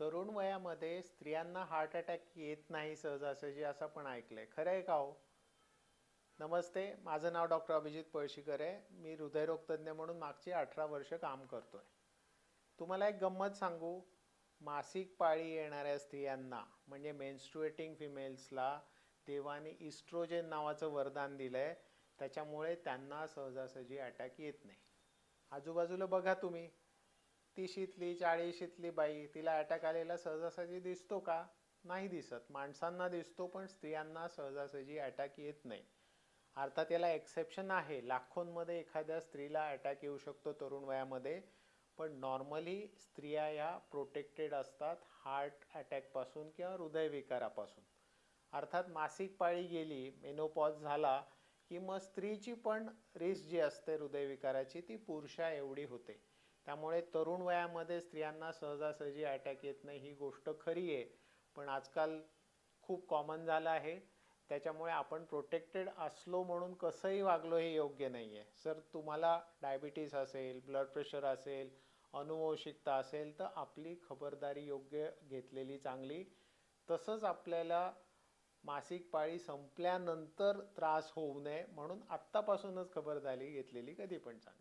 तरुण वयामध्ये स्त्रियांना हार्ट अटॅक येत नाही सहजासहजी असं पण ऐकलंय. खरं आहे का हो? नमस्ते माझं नाव डॉक्टर अभिजित पळशीकर आहे. मी हृदयरोगतज्ञ म्हणून मागची अठरा वर्ष काम करतोय. तुम्हाला एक गंमत सांगू? मासिक पाळी येणाऱ्या स्त्रियांना म्हणजे मेन्स्ट्रुएटिंग फिमेल्सला देवाने इस्ट्रोजेन नावाचं वरदान दिलंय. त्याच्यामुळे त्यांना सहजासहजी अटॅक येत नाही. आजूबाजूला बघा तुम्ही. तीशीतली चाळीशीतली बाई तिला अटॅक आलेला सहजासहजी दिसतो का? नाही दिसत. माणसांना दिसतो पण स्त्रियांना सहजासहजी अटॅक येत नाही. अर्थात याला एक्सेप्शन आहे. लाखोंमध्ये एखाद्या स्त्रीला अटॅक येऊ शकतो तरुण वयामध्ये पण नॉर्मली स्त्रिया या प्रोटेक्टेड असतात हार्ट अटॅकपासून किंवा हृदयविकारापासून. अर्थात मासिक पाळी गेली मेनोपॉज झाला की मग स्त्रीची पण रिस्क जी असते हृदयविकाराची ती पुरुषा एवढी होते. त्यामुळे तरुण वयामध्ये स्त्रियांना सहजासहजी अटॅक येत नाही ही गोष्ट खरी आहे. पण आजकाल खूप कॉमन झालं आहे. त्याच्यामुळे आपण प्रोटेक्टेड असलो म्हणून कसंही वागलो हे योग्य नाही आहे सर तुम्हाला डायबिटीस असेल ब्लड प्रेशर असेल अनुवंशिकता असेल तर आपली खबरदारी योग्य घेतलेली चांगली. तसंच आपल्याला मासिक पाळी संपल्यानंतर त्रास होऊ नये म्हणून आत्तापासूनच खबरदारी घेतलेली कधी पण चांगली.